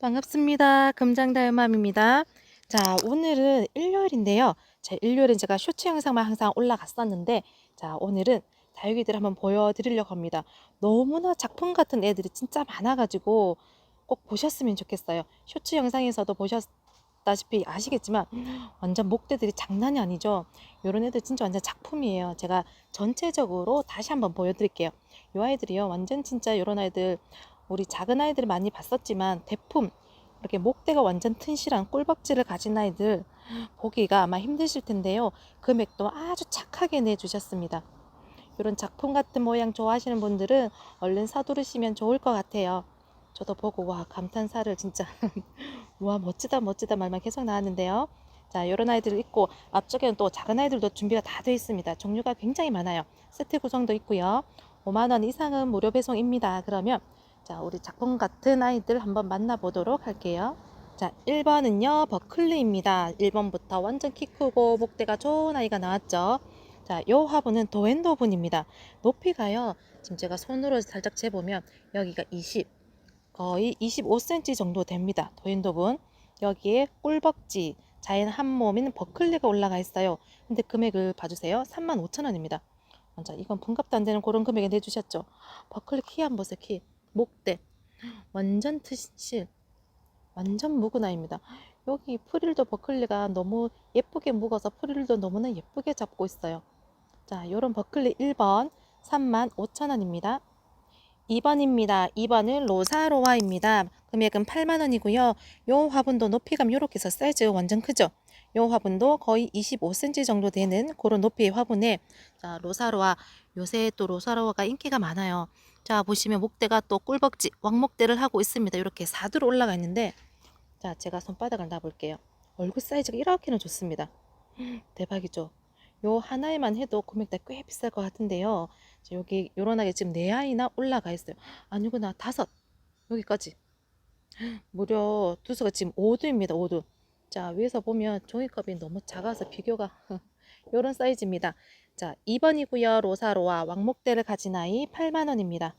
반갑습니다. 금장다요맘입니다. 자, 오늘은 일요일인데요. 자, 일요일은 제가 쇼츠 영상만 항상 올라갔었는데, 자, 오늘은 다육이들 한번 보여드리려고 합니다. 너무나 작품 같은 애들이 진짜 많아가지고 꼭 보셨으면 좋겠어요. 쇼츠 영상에서도 보셨다시피 아시겠지만, 완전 목대들이 장난이 아니죠. 요런 애들 진짜 완전 작품이에요. 제가 전체적으로 다시 한번 보여드릴게요. 요 아이들이요. 완전 진짜 요런 아이들 우리 작은 아이들 많이 봤었지만 대품 이렇게 목대가 완전 튼실한 꿀벅지를 가진 아이들 보기가 아마 힘드실 텐데요. 금액도 아주 착하게 내주셨습니다. 이런 작품 같은 모양 좋아하시는 분들은 얼른 사두르시면 좋을 것 같아요. 저도 보고 와 감탄사를 진짜 와 멋지다 멋지다 말만 계속 나왔는데요. 자 이런 아이들 있고 앞쪽에는 또 작은 아이들도 준비가 다 되어 있습니다. 종류가 굉장히 많아요. 세트 구성도 있고요. 5만 원 이상은 무료 배송입니다. 그러면 자, 우리 작품 같은 아이들 한번 만나보도록 할게요. 자, 1번은요, 버클리입니다. 1번부터 완전 키 크고 목대가 좋은 아이가 나왔죠. 자, 요 화분은 도엔도분입니다. 높이가요, 지금 제가 손으로 살짝 재보면 여기가 20, 거의 25cm 정도 됩니다. 도엔도분. 여기에 꿀벅지, 자연 한 몸인 버클리가 올라가 있어요. 근데 금액을 봐주세요. 35,000원입니다. 자, 이건 분값도 안 되는 그런 금액에 내주셨죠. 버클리 키 한번 보세요, 키. 목대. 완전 트실 완전 묵은 아이입니다. 여기 프릴도 버클리가 너무 예쁘게 묵어서 프릴도 너무나 예쁘게 잡고 있어요. 자 요런 버클리 1번 35,000원입니다. 2번입니다. 2번은 로사로아입니다. 금액은 8만원이고요. 요 화분도 높이감 요렇게 해서 사이즈 완전 크죠 요 화분도 거의 25cm 정도 되는 그런 높이의 화분에 자 로사로아 요새 또 로사로아가 인기가 많아요. 자 보시면 목대가 또 꿀벅지 왕목대를 하고 있습니다. 이렇게 4두로 올라가 있는데 자 제가 손바닥을 놔 볼게요. 얼굴 사이즈가 이렇게는 좋습니다. 대박이죠? 요 하나에만 해도 금액대 꽤 비쌀 것 같은데요. 자, 여기 요런하게 지금 네 아이나 올라가 있어요. 아니구나 다섯. 여기까지. 무려 두수가 지금 5두입니다 5두 자 위에서 보면 종이컵이 너무 작아서 비교가 요런 사이즈입니다. 자 2번이고요. 로사로와 왕목대를 가진 아이 8만원입니다.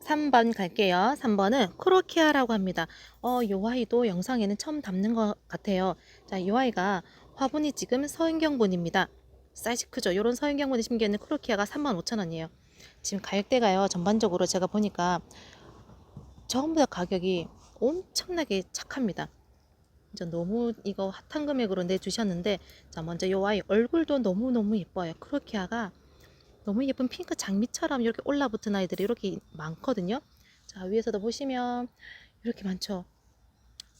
3번 갈게요. 3번은 크로키아라고 합니다. 어, 요 아이도 영상에는 처음 담는 것 같아요. 자이 아이가 화분이 지금 서인경분입니다. 사이즈 크죠? 요런 서인경분이 심겨있는 크로키아가 35,000원이에요. 지금 가격대가요. 전반적으로 제가 보니까 전부 다 가격이 엄청나게 착합니다 진짜 너무 이거 핫한 금액으로 내주셨는데 자 먼저 요 아이 얼굴도 너무너무 예뻐요. 크로키아가 너무 예쁜 핑크 장미처럼 이렇게 올라붙은 아이들이 이렇게 많거든요. 자 위에서도 보시면 이렇게 많죠.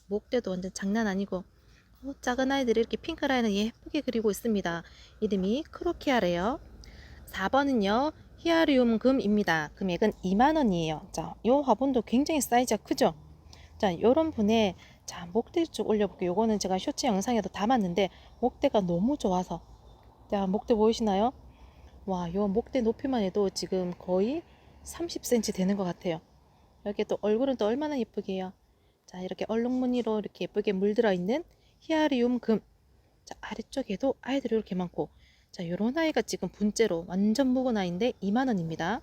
목대도 완전 장난 아니고 어, 작은 아이들이 이렇게 핑크 라인을 예쁘게 그리고 있습니다. 이름이 크로키아래요. 4번은요 히아리움 금입니다. 금액은 2만원이에요. 자 요 화분도 굉장히 사이즈가 크죠 자 요런 분의 자 목대 쪽 올려볼게요. 요거는 제가 쇼츠 영상에도 담았는데 목대가 너무 좋아서. 자 목대 보이시나요? 와 요 목대 높이만 해도 지금 거의 30cm 되는 것 같아요. 여기 또 얼굴은 또 얼마나 예쁘게 해요? 자 이렇게 얼룩무늬로 이렇게 예쁘게 물들어 있는 히아리움 금. 자 아래쪽에도 아이들이 이렇게 많고. 자 요런 아이가 지금 분째로 완전 묵은 아이인데 2만원입니다.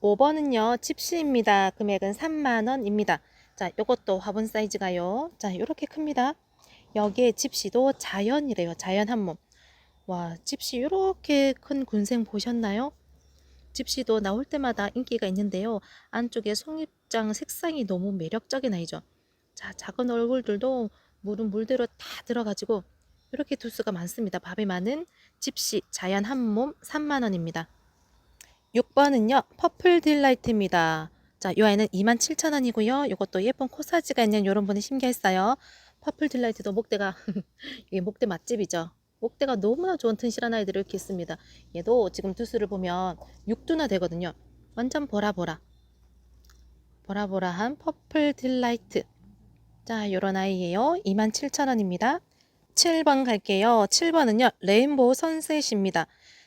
5번은요 집시입니다. 금액은 3만원입니다 자, 요것도 화분 사이즈가요. 자, 요렇게 큽니다. 여기에 집시도 자연이래요. 자연 한 몸. 와, 집시 요렇게 큰 군생 보셨나요? 집시도 나올 때마다 인기가 있는데요. 안쪽에 송잎장 색상이 너무 매력적인 아이죠. 자, 작은 얼굴들도 물은 물대로 다 들어가지고 이렇게 두수가 많습니다. 밥이 많은 집시 자연 한 몸 3만원입니다. 6번은요. 퍼플 딜라이트입니다. 자, 이 아이는 27,000원이고요. 이것도 예쁜 코사지가 있는 이런 분이 심겨있어요. 퍼플 딜라이트도 목대가 이게 목대 맛집이죠. 목대가 너무나 좋은 튼실한 아이들을 있습니다. 얘도 지금 두수를 보면 6두나 되거든요. 완전 보라보라. 보라보라한 퍼플 딜라이트. 자, 요런 아이예요. 27,000원입니다. 7번 갈게요. 7번은요. 레인보우 선셋입니다.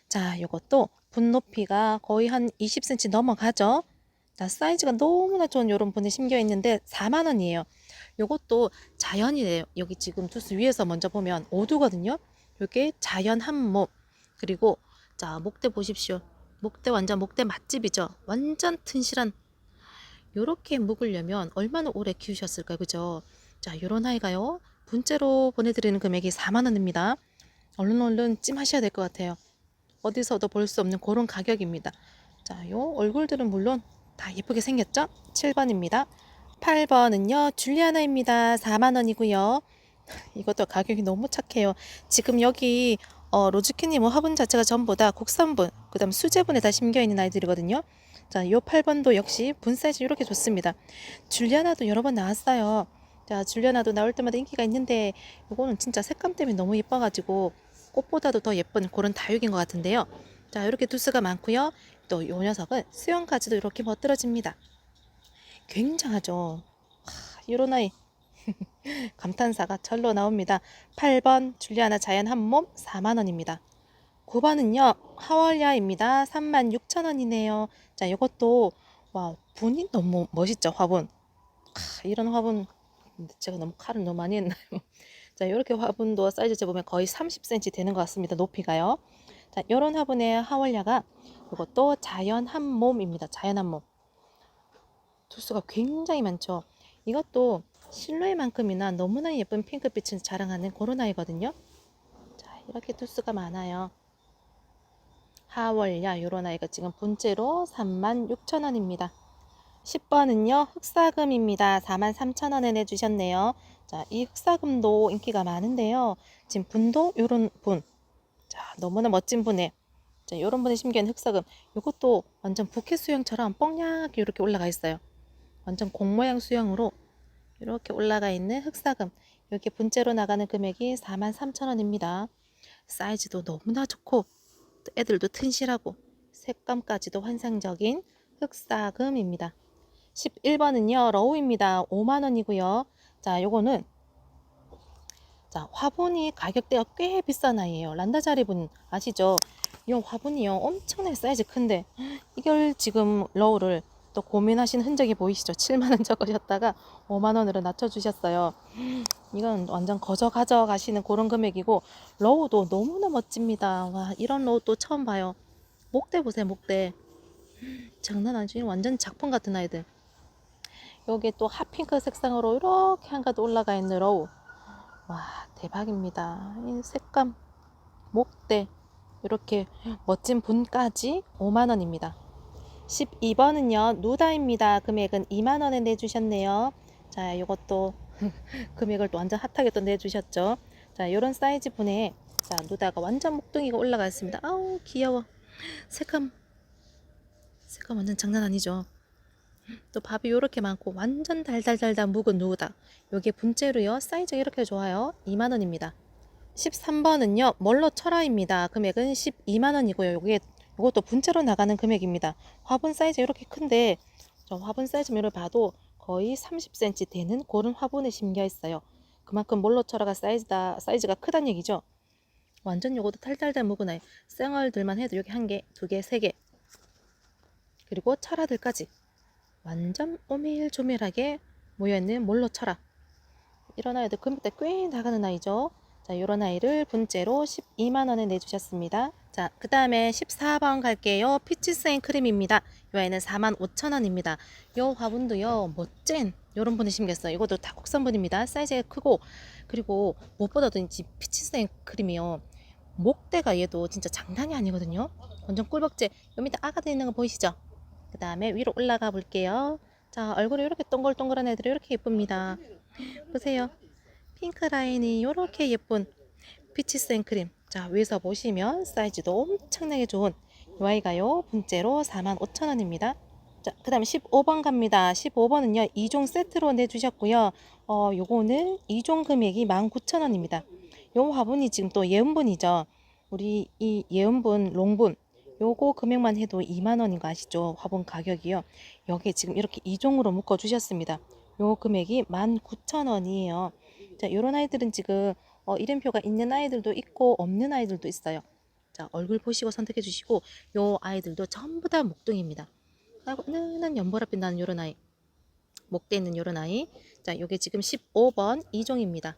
자, 요것도 분 높이가 거의 한 20cm 넘어가죠. 자, 사이즈가 너무나 좋은 요런 분에 심겨 있는데 4만 원이에요. 요것도 자연이래요. 여기 지금 투스 위에서 먼저 보면 5두거든요. 요게 자연 한몸. 그리고 자, 목대 보십시오. 목대 완전 목대 맛집이죠. 완전 튼실한 요렇게 묵으려면 얼마나 오래 키우셨을까요? 그죠? 자, 요런 아이가요. 분째로 보내드리는 금액이 4만원입니다. 얼른 얼른 찜하셔야 될 것 같아요. 어디서도 볼 수 없는 그런 가격입니다. 자, 요 얼굴들은 물론 다 예쁘게 생겼죠? 7번입니다. 8번은요, 줄리아나입니다. 4만원이고요. 이것도 가격이 너무 착해요. 지금 여기 어, 로즈키님 화분 자체가 전부 다 국산분, 그 다음 수제분에 다 심겨 있는 아이들이거든요. 자, 요 8번도 역시 분 사이즈 이렇게 좋습니다. 줄리아나도 여러 번 나왔어요. 자, 줄리아나도 나올 때마다 인기가 있는데 이거는 진짜 색감 때문에 너무 예뻐가지고 꽃보다도 더 예쁜 그런 다육인 것 같은데요. 자, 이렇게 두수가 많고요. 또이 녀석은 수영까지도 이렇게 멋들어집니다. 굉장하죠. 하, 이런 아이 감탄사가 절로 나옵니다. 8번 줄리아나 자연 한 몸 4만원입니다. 9번은요 하월야입니다. 36,000원이네요. 자 이것도 와 분이 너무 멋있죠 화분. 하, 이런 화분 제가 너무 칼을 너무 많이 했나요? 자 이렇게 화분도 사이즈 재보면 거의 30cm 되는 것 같습니다. 높이가요. 자 이런 화분의 하월야가 이것도 자연 한 몸입니다. 자연 한 몸. 두수가 굉장히 많죠. 이것도 실루엣만큼이나 너무나 예쁜 핑크빛을 자랑하는 그런 아이거든요. 자, 이렇게 두수가 많아요. 하월야 요런 아이가 지금 분째로 36,000원입니다. 10번은요. 흑사금입니다. 43,000원에 내주셨네요. 자, 이 흑사금도 인기가 많은데요. 지금 분도 요런 분. 자, 너무나 멋진 분에 자, 요런 분에 심기한 흑사금. 요것도 완전 부케 수영처럼 뻥약이 이렇게 올라가 있어요. 완전 공 모양 수영으로 이렇게 올라가 있는 흑사금. 이렇게 분째로 나가는 금액이 43,000원입니다. 사이즈도 너무나 좋고 애들도 튼실하고 색감까지도 환상적인 흑사금입니다. 11번은요. 러우입니다. 5만원이고요. 자, 요거는 자, 화분이 가격대가 꽤 비싼 아이예요. 란다자리분 아시죠? 이 화분이요. 엄청나게 사이즈 큰데 이걸 지금 러우를 또 고민하신 흔적이 보이시죠? 7만원 적으셨다가 5만원으로 낮춰주셨어요. 이건 완전 거저 가져가시는 그런 금액이고 러우도 너무나 멋집니다. 와 이런 러우 또 처음 봐요. 목대 보세요 목대. 장난 아니죠? 완전 작품 같은 아이들. 여기 또 핫핑크 색상으로 이렇게 한가득 올라가 있는 러우. 와 대박입니다. 이 색감, 목대 이렇게 멋진 분까지 5만원입니다. 12번은요, 누다입니다. 금액은 2만원에 내주셨네요. 자, 요것도 금액을 또 완전 핫하게 또 내주셨죠. 자, 요런 사이즈 분에, 자, 누다가 완전 목둥이가 올라가 있습니다. 아우, 귀여워. 색감, 색감 완전 장난 아니죠. 또 밥이 요렇게 많고 완전 달달달달 묵은 누다. 요게 분째로요. 사이즈가 이렇게 좋아요. 2만원입니다. 13번은요, 멀로 철화입니다. 금액은 12만원이고요. 요게 이것도 분째로 나가는 금액입니다. 화분 사이즈 이렇게 큰데 저 화분 사이즈를 봐도 거의 30cm 되는 그런 화분에 심겨 있어요. 그만큼 몰로 철화가 사이즈다 사이즈가 크단 얘기죠. 완전 요것도 탈탈탈 묵은아이 생얼들만 해도 여기 한 개, 두 개, 세 개. 그리고 철화들까지 완전 오밀조밀하게 모여있는 몰로철화. 이런 아이들 금액대 꽤 나가는 아이죠. 자, 요런 아이를 분째로 12만원에 내주셨습니다. 자, 그 다음에 14번 갈게요. 피치세인 크림입니다. 이 아이는 45,000원입니다. 요 화분도요, 멋진 요런 분이 심겼어요. 이것도 다 국산분입니다. 사이즈가 크고, 그리고 무엇보다도 이 피치세인 크림이요. 목대가 얘도 진짜 장난이 아니거든요. 완전 꿀벅지. 요 밑에 아가들 있는 거 보이시죠? 그 다음에 위로 올라가 볼게요. 자, 얼굴이 이렇게 동글동글한 애들이 이렇게 예쁩니다. 보세요. 핑크 라인이 이렇게 예쁜 피치 생크림. 자, 위에서 보시면 사이즈도 엄청나게 좋은 이 아이가요. 분째로 45,000원입니다. 자, 그 다음에 15번 갑니다. 15번은요, 2종 세트로 내주셨고요. 어, 요거는 2종 금액이 19,000원입니다. 요 화분이 지금 또 예은분이죠. 우리 이 예은분, 롱분, 요거 금액만 해도 2만원인 거 아시죠? 화분 가격이요. 여기에 지금 이렇게 2종으로 묶어 주셨습니다. 요 금액이 19,000원이에요. 자, 요런 아이들은 지금 어, 이름표가 있는 아이들도 있고 없는 아이들도 있어요. 자, 얼굴 보시고 선택해 주시고 요 아이들도 전부 다 목둥입니다. 아이고, 은은한 연보라빛 나는 요런 아이. 목대 있는 요런 아이. 자, 요게 지금 15번 2종입니다.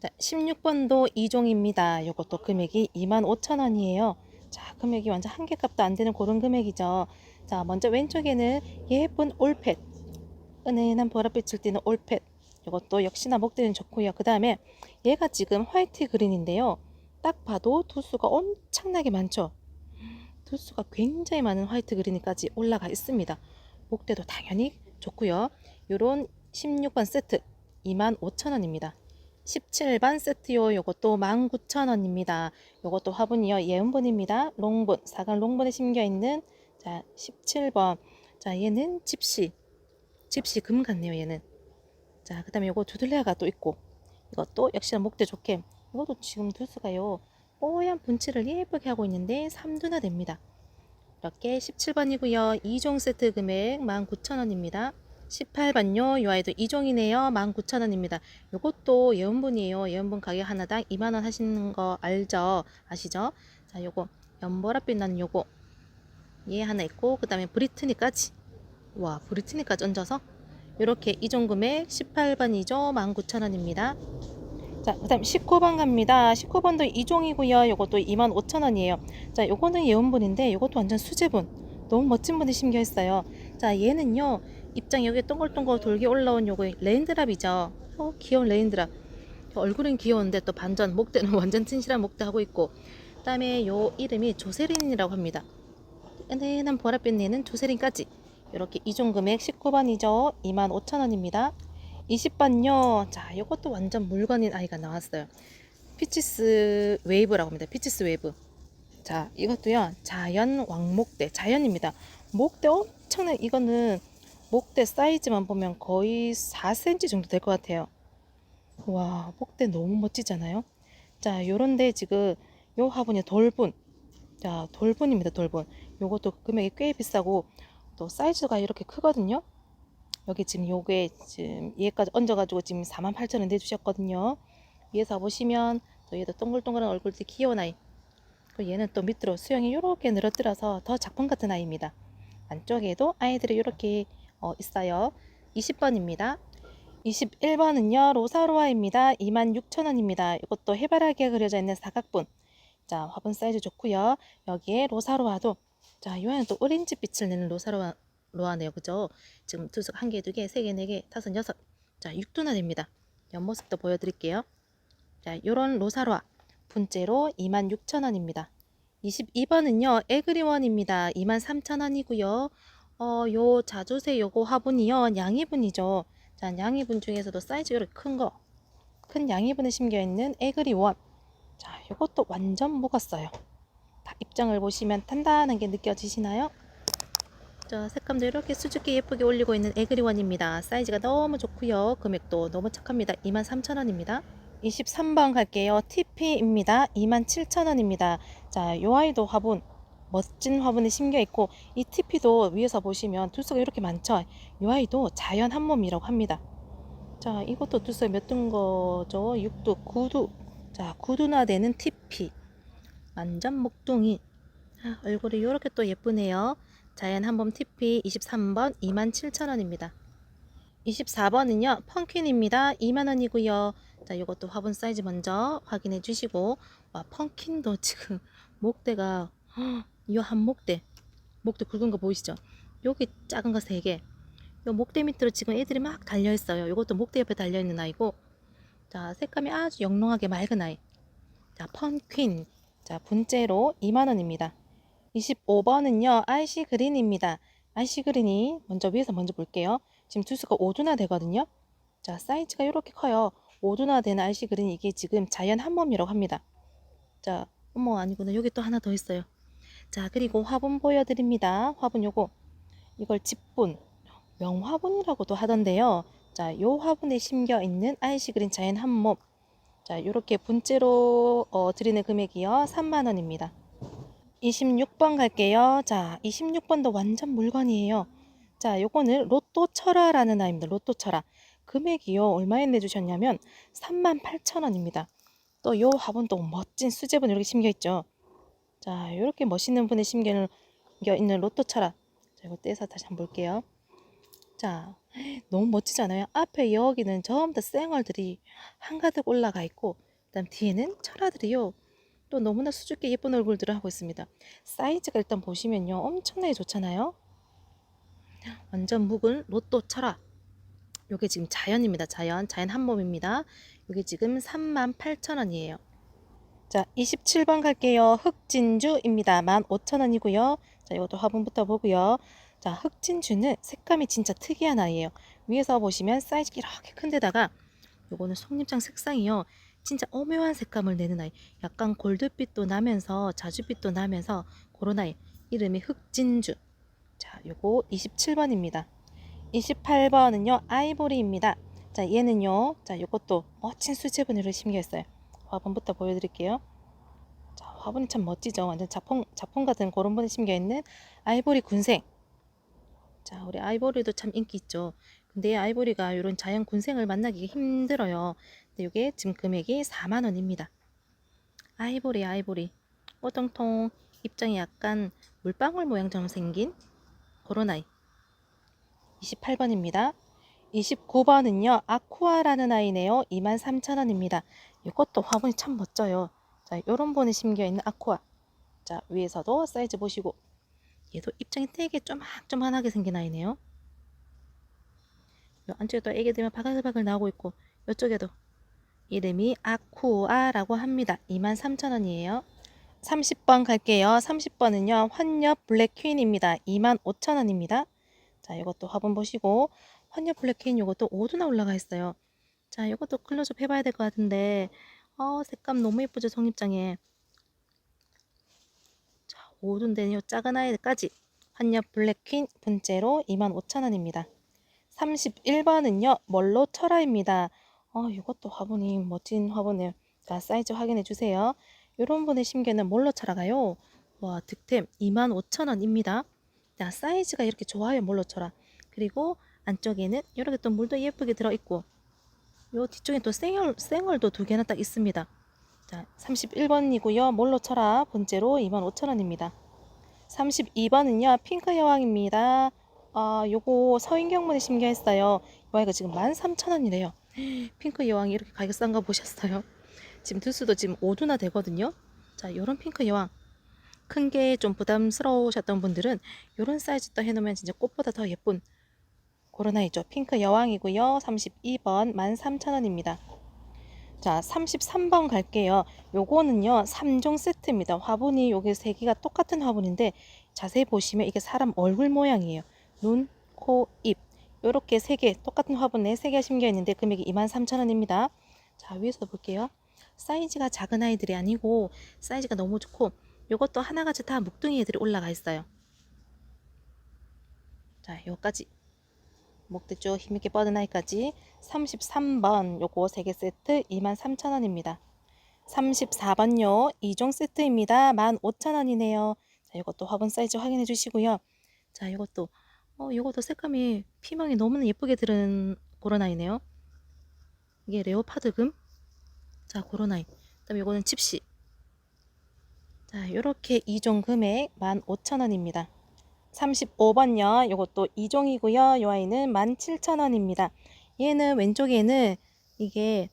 자, 16번도 2종입니다. 요것도 금액이 25,000원이에요. 자, 금액이 완전 한 개 값도 안 되는 그런 금액이죠. 자, 먼저 왼쪽에는 예쁜 올펫. 은은한 보랏빛을 띠는 올펫. 이것도 역시나 목대는 좋고요. 그 다음에 얘가 지금 화이트 그린인데요. 딱 봐도 두수가 엄청나게 많죠. 두수가 굉장히 많은 화이트 그린까지 올라가 있습니다. 목대도 당연히 좋고요. 요런 16번 세트 25,000원입니다. 17번 세트요. 요것도 19,000원입니다. 요것도 화분이요. 예은분입니다. 롱분, 사각 롱분에 심겨 있는 자, 17번. 자, 얘는 집시. 집시 금 같네요, 얘는. 자, 그다음에 요거 두들레아가 또 있고. 이것도 역시나 목대 좋게. 이것도 지금 두수가요. 뽀얀 분칠을 예쁘게 하고 있는데 3두나 됩니다. 이렇게 17번이고요. 2종 세트 금액 19,000원입니다. 18번요. 요 아이도 2종이네요. 19,000원입니다. 요것도 예원분이에요. 예원분 가격 하나당 2만원 하시는 거 알죠? 아시죠? 자, 요거 연보랏빛 나는 요거 얘 하나 있고 그 다음에 브리트니까지 와 브리트니까지 얹어서 이렇게 2종 금액 18번이죠. 19,000원입니다. 자, 그 다음 19번 갑니다. 19번도 2종이고요. 요것도 25,000원이에요. 자, 요거는 예원분인데 요것도 완전 수제분. 너무 멋진 분이 심겨있어요. 자, 얘는요. 입장 여기 동글동글 돌게 올라온 요거 레인드랍이죠. 어, 귀여운 레인드랍. 얼굴은 귀여운데 또 반전 목대는 완전 튼실한 목대 하고 있고 그 다음에 요 이름이 조세린이라고 합니다. 은은한 보랏빛 내는 조세린까지 이렇게 이종 금액 19번이죠. 25,000원입니다. 20번요. 자, 이것도 완전 물건인 아이가 나왔어요. 피치스 웨이브라고 합니다. 피치스 웨이브. 자, 이것도요. 자연 왕목대. 자연입니다. 목대 엄청난 이거는 목대 사이즈만 보면 거의 4cm 정도 될 것 같아요. 와, 목대 너무 멋지잖아요. 자, 요런데 지금 요 화분이 돌분. 자, 돌분입니다. 돌분. 요것도 금액이 꽤 비싸고 또 사이즈가 이렇게 크거든요. 여기 지금 요게 지금 얘까지 얹어가지고 지금 48,000원 내주셨거든요. 위에서 보시면 또 얘도 동글동글한 얼굴이 귀여운 아이. 그리고 얘는 또 밑으로 수영이 이렇게 늘어뜨려서 더 작품 같은 아이입니다. 안쪽에도 아이들이 이렇게 어, 있어요. 20번입니다. 21번은요 로사로아입니다. 26,000원입니다. 이것도 해바라기가 그려져 있는 사각분. 자 화분 사이즈 좋고요. 여기에 로사로아도 자 요한은 또 오렌지 빛을 내는 로사로아 로아네요. 그죠? 지금 두석 한 개, 두 개, 세 개, 네 개, 다섯, 여섯. 자, 6두나 됩니다. 옆모습도 보여드릴게요. 자, 요런 로사로아. 분째로 26,000원입니다. 22번은요, 에그리원입니다. 23,000원이고요. 어, 요 자주색 요거 화분이요, 양이분이죠. 자, 양이분 중에서도 사이즈 이렇게 큰 거. 큰 양이분에 심겨 있는 에그리원. 자, 요것도 완전 묵었어요. 다 입장을 보시면 단단한 게 느껴지시나요? 자, 색감도 이렇게 수줍게 예쁘게 올리고 있는 에그리원입니다. 사이즈가 너무 좋고요. 금액도 너무 착합니다. 23,000원입니다. 23번 갈게요. TP입니다. 27,000원입니다. 자, 요 아이도 화분 멋진 화분에 심겨 있고 이 TP도 위에서 보시면 두수가 이렇게 많죠. 요 아이도 자연 한 몸이라고 합니다. 자, 이것도 두수 몇둔 거죠? 6두, 9두. 자, 9두나 되는 TP. 완전 목둥이. 아, 얼굴이 이렇게 또 예쁘네요. 자연 한범 TP 23번 27,000원입니다. 24번은요. 펑킨입니다. 2만원이고요. 자, 이것도 화분 사이즈 먼저 확인해 주시고 와, 펑킨도 지금 목대가 이한 목대 목대 굵은 거 보이시죠? 여기 작은 거 3개 요 목대 밑으로 지금 애들이 막 달려 있어요. 이것도 목대 옆에 달려 있는 아이고 자, 색감이 아주 영롱하게 맑은 아이. 자, 펑퀸. 자, 분째로 2만 원입니다. 25번은요, IC 그린입니다. IC 그린이 먼저 위에서 먼저 볼게요. 지금 두수가 5두나 되거든요. 자, 사이즈가 이렇게 커요. 5두나 되는 IC 그린이 이게 지금 자연 한 몸이라고 합니다. 자, 어머, 아니구나. 여기 또 하나 더 있어요. 자, 그리고 화분 보여드립니다. 화분 요거. 이걸 집분, 명화분이라고도 하던데요. 자, 요 화분에 심겨 있는 IC 그린 자연 한 몸. 자, 요렇게 분째로 어, 드리는 금액이요. 3만원입니다. 26번 갈게요. 자, 26번도 완전 물건이에요. 자, 요거는 로또 철화라는 아이입니다. 로또 철화. 금액이요. 얼마에 내주셨냐면 38,000원입니다. 또 요 화분 또 멋진 수제분 이렇게 심겨 있죠. 자, 요렇게 멋있는 분의 심겨 있는 로또 철화. 자, 이거 떼서 다시 한번 볼게요. 자, 너무 멋지지 않아요? 앞에 여기는 전부 다 쌩얼들이 한가득 올라가 있고, 그 다음 뒤에는 철화들이요. 또 너무나 수줍게 예쁜 얼굴들을 하고 있습니다. 사이즈가 일단 보시면요. 엄청나게 좋잖아요. 완전 묵은 로또 철화. 요게 지금 자연입니다. 자연. 자연 한 몸입니다. 요게 지금 38,000원이에요. 자, 27번 갈게요. 흑진주입니다. 15,000원이고요. 자, 이것도 화분부터 보고요. 자, 흑진주는 색감이 진짜 특이한 아이예요. 위에서 보시면 사이즈 이렇게 큰 데다가 요거는 속잎장 색상이요. 진짜 오묘한 색감을 내는 아이. 약간 골드빛도 나면서 자주빛도 나면서 그런 아이. 이름이 흑진주. 자, 요거 27번입니다. 28번은요. 아이보리입니다. 자, 얘는요. 자, 요것도 멋진 수제분으로 심겨있어요. 화분부터 보여드릴게요. 자, 화분이 참 멋지죠. 완전 자폰, 자폰 같은 그런 분에 심겨있는 아이보리 군생. 자, 우리 아이보리도 참 인기 있죠. 근데 아이보리가 이런 자연 군생을 만나기 힘들어요. 근데 이게 지금 금액이 4만 원입니다. 아이보리, 아이보리. 뽀통통 입장이 약간 물방울 모양처럼 생긴 그런 아이. 28번입니다. 29번은요, 아쿠아라는 아이네요. 23,000원입니다. 이것도 화분이 참 멋져요. 자, 요런 분이 심겨 있는 아쿠아. 자, 위에서도 사이즈 보시고. 얘도 입장이 되게 쪼막쪼막하게 생긴 아이네요. 요 안쪽에도 애기들만 바글바글 나오고 있고, 이쪽에도 이름이 아쿠아라고 합니다. 23,000원이에요. 30번 갈게요. 30번은요, 환엽 블랙 퀸입니다. 25,000원입니다. 자, 이것도 화분 보시고, 환엽 블랙 퀸 이것도 5도나 올라가 있어요. 자, 이것도 클로즈업 해봐야 될 것 같은데, 어, 색감 너무 예쁘죠, 성립장에. 자, 5도인데, 요 작은 아이들까지 환엽 블랙퀸 분째로 25,000원입니다. 31번은요, 멀로 철화입니다. 어, 이것도 화분이 멋진 화분이에요. 자, 사이즈 확인해 주세요. 이런 분의 심겨는 몰로 철화가요. 와, 득템 25,000원입니다. 자, 사이즈가 이렇게 좋아요, 몰로 철화. 그리고 안쪽에는 이렇게 또 물도 예쁘게 들어있고 요 뒤쪽에 또 생얼, 생얼도 두 개나 딱 있습니다. 자, 31번이고요. 몰로 철화 본째로 25,000원입니다. 32번은요. 핑크 여왕입니다. 아, 요거 서인경문에 심겨했어요. 이 아이가 지금 13,000원이래요. 핑크 여왕이 이렇게 가격 싼 거 보셨어요? 지금 두수도 지금 5도나 되거든요. 자, 요런 핑크 여왕. 큰 게 좀 부담스러우셨던 분들은 요런 사이즈 또 해놓으면 진짜 꽃보다 더 예쁜 아이죠. 핑크 여왕이고요. 32번 13,000원입니다. 자, 33번 갈게요. 요거는요, 3종 세트입니다. 화분이 요게 세 개가 똑같은 화분인데 자세히 보시면 이게 사람 얼굴 모양이에요. 눈, 코, 입. 요렇게 세 개 똑같은 화분에 세개 심겨 있는데 금액이 23,000원입니다. 자, 위에서 볼게요. 사이즈가 작은 아이들이 아니고 사이즈가 너무 좋고 요것도 하나같이 다 묵둥이 애들이 올라가 있어요. 자, 요까지 목대 쪽 힘있게 뻗은 아이까지 33번 요거 3개 세트 23,000원입니다. 34번요 2종 세트입니다. 15,000원이네요. 자, 이것도 화분 사이즈 확인해 주시고요. 자, 이것도 어, 이것도 색감이 피망이 너무나 예쁘게 들은 그런 아이네요. 이게 레오파드금. 자, 그런 아이. 그다음에 이거는 칩시. 자, 요렇게 2종 금액 15,000원입니다. 35번요. 요것도 2종이고요. 요 아이는 17,000원입니다. 얘는 왼쪽에는 이게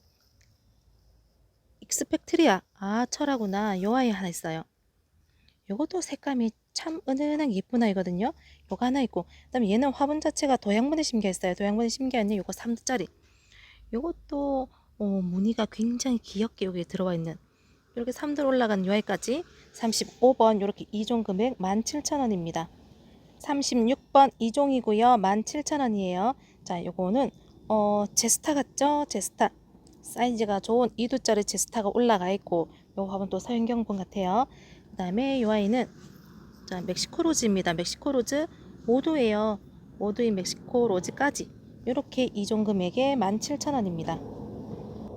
익스펙트리아. 아, 철하구나. 요 아이 하나 있어요. 요것도 색감이 참 은은하게 예쁜 아이거든요. 요거 하나 있고. 그다음에 얘는 화분 자체가 도양분에 심겨 있어요. 도양분에 심겨 있는 요거 3두짜리. 요것도 어, 무늬가 굉장히 귀엽게 여기에 들어와 있는 이렇게 3들 올라간 요 아이까지 35번 이렇게 2종 금액 17,000원입니다. 36번 2종이고요. 17,000원이에요. 자, 요거는 어, 제스타 같죠? 제스타. 사이즈가 좋은 2두짜리 제스타가 올라가 있고 요 화분 또 서윤경분 같아요. 그 다음에 요 아이는 자, 멕시코 로즈입니다. 멕시코 로즈 5도예요. 5도인 멕시코 로즈까지 이렇게 2종 금액에 17,000원입니다.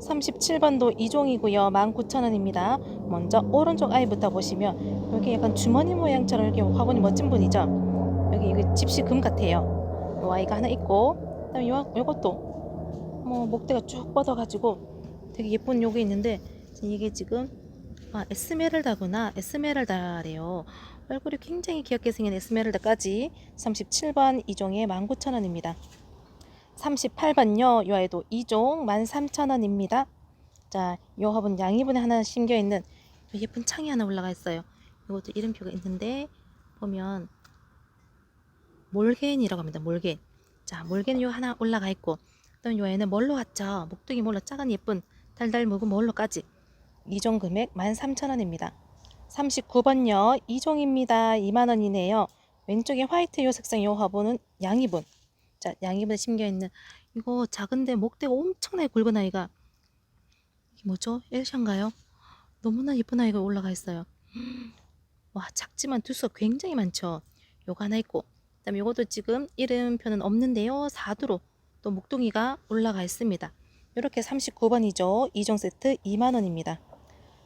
37번도 2종이고요. 19,000원입니다. 먼저 오른쪽 아이부터 보시면 여기 약간 주머니 모양처럼 이렇게 화분이 멋진 분이죠. 여기 이게 집시 금 같아요. 요 아이가 하나 있고 그다음에 요 요것도 뭐 목대가 쭉 뻗어가지고 되게 예쁜 요게 있는데 이게 지금 아 에스메랄다구나 에스메랄다래요. 얼굴이 굉장히 귀엽게 생긴 에스메랄다까지 37번 2종에 19,000원입니다. 38번요. 요 아이도 2종 13,000원입니다. 자, 요 화분 양이분에 하나 심겨 있는 예쁜 창이 하나 올라가 있어요. 이것도 이름표가 있는데 보면 몰겐이라고 합니다. 몰겐. 자, 몰겐 요 하나 올라가 있고 그다음 요 애는 뭘로 왔죠? 목둥이 뭘로 작은 예쁜 달달 묵은 뭘로까지 이종 금액 13,000원입니다. 39번요. 이종입니다. 2만원이네요. 왼쪽에 화이트 요 색상 요 화분은 양이분. 자, 양이분에 심겨 있는 이거 작은데 목대가 엄청나게 굵은 아이가 이게 뭐죠? 엘샤인가요? 너무나 예쁜 아이가 올라가 있어요. 와, 작지만 두수가 굉장히 많죠. 요거 하나 있고 그다음에 요것도 지금 이름표는 없는데요. 4두로 또 목동이가 올라가 있습니다. 이렇게 39번이죠. 2종 세트 2만원입니다.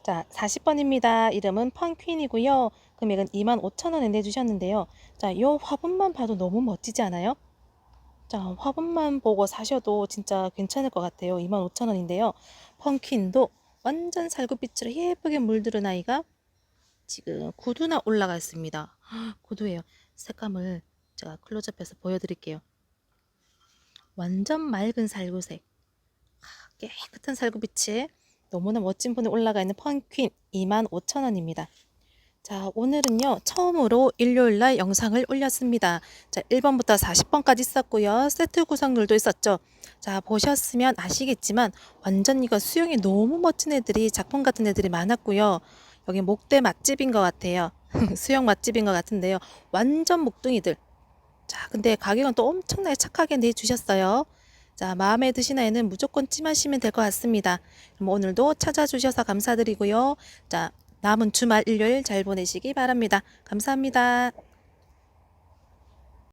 자, 40번입니다. 이름은 펑퀸이고요. 금액은 25,000원에 내주셨는데요. 자, 이 화분만 봐도 너무 멋지지 않아요? 자, 화분만 보고 사셔도 진짜 괜찮을 것 같아요. 25,000원인데요. 펑퀸도 완전 살구빛으로 예쁘게 물들은 아이가 지금 구두나 올라가 있습니다. 헉, 구두예요. 색감을 제가 클로즈업해서 보여드릴게요. 완전 맑은 살구색. 아, 깨끗한 살구빛에 너무나 멋진 분이 올라가 있는 펑퀸 25,000원입니다. 자, 오늘은요, 처음으로 일요일 날 영상을 올렸습니다. 자, 1번부터 40번까지 있었고요. 세트 구성들도 있었죠. 자, 보셨으면 아시겠지만, 완전 이거 수영이 너무 멋진 애들이, 작품 같은 애들이 많았고요. 여기 목대 맛집인 것 같아요. 수영 맛집인 것 같은데요. 완전 목둥이들. 자, 근데 가격은 또 엄청나게 착하게 내주셨어요. 자, 마음에 드시는 애는 무조건 찜하시면 될 것 같습니다. 그럼 오늘도 찾아주셔서 감사드리고요. 자, 남은 주말 일요일 잘 보내시기 바랍니다. 감사합니다.